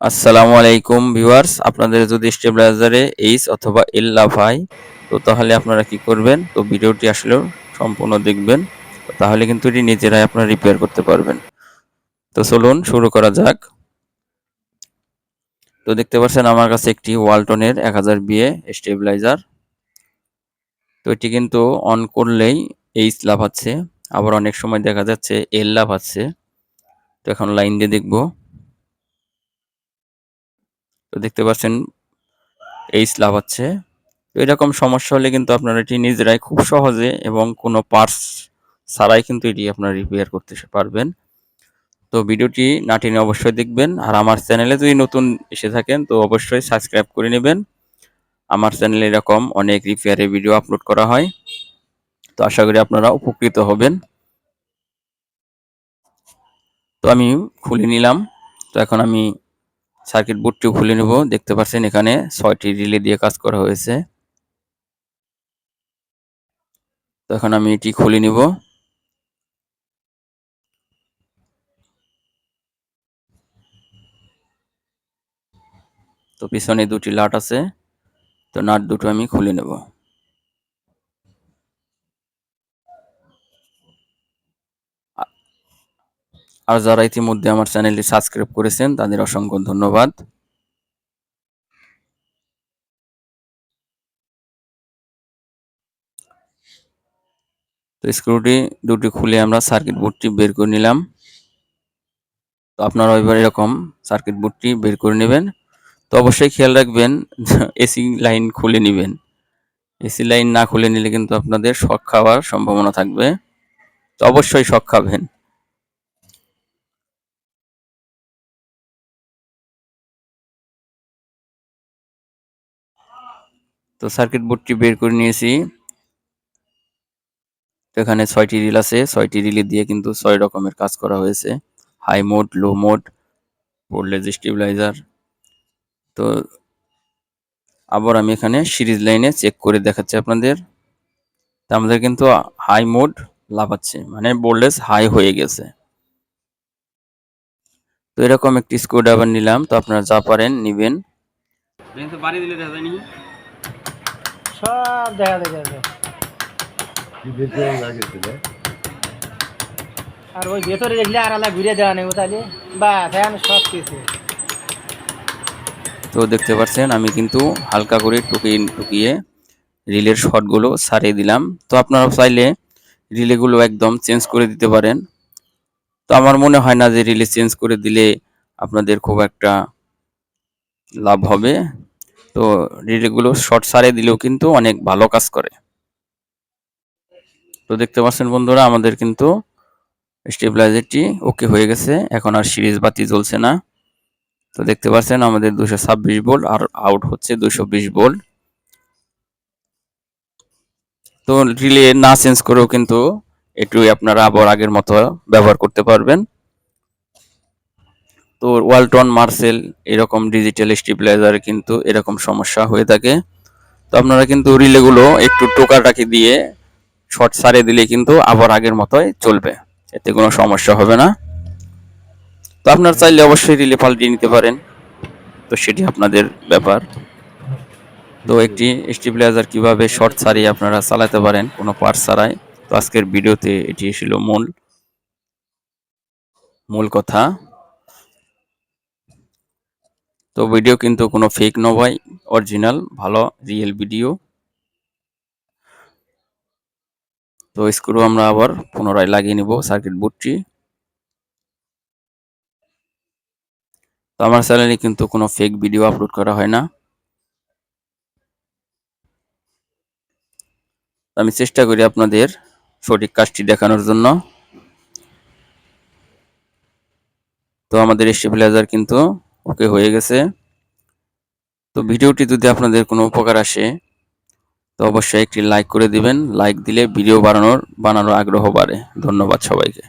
আসসালামু আলাইকুম ভিউয়ার্স, আপনাদের যদি স্টেবিলাইজারে এইচ অথবা এল লাভ হয় তো তাহলে আপনারা কি করবেন? তো ভিডিওটি আসলে সম্পূর্ণ দেখবেন তাহলে কিন্তু এটি নিজেরাই আপনারা রিপেয়ার করতে পারবেন। তো চলুন শুরু করা যাক। তো দেখতে পাচ্ছেন আমার কাছে একটি ওয়ালটনের এক হাজার বিয়ে স্টেবিলাইজার। তো এটি কিন্তু অন করলেই এইচ লাভ আছে আবার অনেক সময় দেখা যাচ্ছে এল লাভ আছে তো এখন লাইন দিয়ে দেখব। দেখতে পাচ্ছেন এইচ লাভ হচ্ছে। তো এরকম সমস্যা হলে কিন্তু আপনারা এটি নিজেরাই খুব সহজে এবং কোনো পার্টস ছাড়াই কিন্তু এটি আপনারা রিপেয়ার করতে পারবেন। তো ভিডিওটি নাটিনে অবশ্যই দেখবেন। আর আমার চ্যানেলে যদি নতুন এসে থাকেন, তো অবশ্যই সাবস্ক্রাইব করে নেবেন। আমার চ্যানেলে এরকম অনেক রিপেয়ারের ভিডিও আপলোড করা হয়। তো আশা করি আপনারা উপকৃত হবেন। তো আমি খুলে নিলাম। তো এখন আমি সার্কিট বোর্ডটিও খুলে নেব। দেখতে পাচ্ছেন এখানে ছয়টি রিলে দিয়ে কাজ করা হয়েছে। তো এখন আমি এটি খুলে নিব। তো পিছনে দুটি লাট আছে। তো নাট দুটো আমি খুলে নেব। আর যারা ইতিমধ্যে আমার চ্যানেলটি সাবস্ক্রাইব করেছেন, তাদের অসংখ্য ধন্যবাদ। তো স্ক্রুটি দুটি খুলে আমরা সার্কিট বোর্ডটি বের করে নিলাম। তো আপনারা এবার এরকম সার্কিট বোর্ডটি বের করে নেবেন। তো অবশ্যই খেয়াল রাখবেন, এসি লাইন খুলে নেবেন। এসি লাইন না খুলে নিলে কিন্তু আপনাদের শখ খাওয়ার সম্ভাবনা থাকবে। তো অবশ্যই শখ খাবেন। তো সার্কিট বোর্ডটি বের করে নিয়েছি। তো এখানে ছয়টি রিল আছে। ছয়টি রিল দিয়ে কিন্তু ছয় রকমের কাজ করা হয়েছে। High mode low mode voltage stabiliser তো আবার আমি এখানে সিরিজ লাইনে চেক করে দেখাচ্ছি আপনাদের। তা আমাদের কিন্তু হাই মোড লাফাচ্ছে মানে ভোল্টেজ হাই হয়ে গেছে। তো এরকম একটি স্ক্রুড্রাইভার নিলাম। তো আপনারা যা পারেন নেবেন। বাড়ি দিলে দেখা যায়নি। সব দেখা দেখা আর ওই ভেতরে দেখলে আর আলাদা ঘুরে দেওয়া নেই তাহলে। বা ফ্যান সব কিছু। তো দেখতে পাচ্ছেন আমি কিন্তু হালকা করে টুকিয়ে টুকিয়ে রিলের শর্টগুলো সারিয়ে দিলাম। তো আপনারা চাইলে রিলেগুলো একদম চেঞ্জ করে দিতে পারেন। তো আমার মনে হয় না যে রিলে চেঞ্জ করে দিলে আপনাদের খুব একটা লাভ হবে। তো রিলেগুলো শর্ট সারে দিলেও কিন্তু অনেক ভালো কাজ করে। তো দেখতে পাচ্ছেন বন্ধুরা, আমাদের কিন্তু স্টেবিলাইজারটি ওকে হয়ে গেছে। এখন আর সিরিজ বাতি জ্বলছে না। তো দেখতে পাচ্ছেন আমাদের দুশো ছাব্বিশ ভোল্ট আর আউট হচ্ছে দুশো বিশ ভোল্ট তো রিলে না চেঞ্জ করেও কিন্তু একটু আপনারা আবার আগের মতো ব্যবহার করতে পারবেন। তো ওয়ালটন, মার্সেল এরকম ডিজিটাল স্টেবিলাইজার কিন্তু এরকম সমস্যা হয়ে থাকে। তো আপনারা কিন্তু রিলেগুলো একটু টোকাটাকি দিয়ে শর্ট সারিয়ে দিলে কিন্তু আবার আগের মতোই চলবে। এতে কোনো সমস্যা হবে না। তো আপনার চাইলে অবশ্যই রিলে পাল্টিয়ে নিতে পারেন। তো সেটি আপনাদের ব্যাপার। তো একটি স্টেবিলাইজার কীভাবে শর্ট সারিয়ে আপনারা চালাতে পারেন, কোনো পার্ট ছাড়াই। তো আজকের ভিডিওতে এটি ছিল মূল মূল কথা। তো ভিডিও কিন্তু কোনো ফেক নয় অরিজিনাল ভালো রিয়েল ভিডিও তো স্ক্রু আমরা আবার পুনরায় লাগিয়ে নিব সার্কিট বোর্ডটি তো আমার চ্যানেলে কিন্তু কোনো ফেক ভিডিও আপলোড করা হয় না। আমি চেষ্টা করি আপনাদের সঠিক কাজটি দেখানোর জন্য। তো আমাদের স্টেবিলাইজার কিন্তু ওকে হয়ে গেছে। তো ভিডিওটি যদি আপনাদের কোনো উপকার আসে, তো অবশ্যই একটি লাইক করে দিবেন। লাইক দিলে ভিডিও বানানোর বানানোর আগ্রহ বাড়ে। ধন্যবাদ সবাইকে।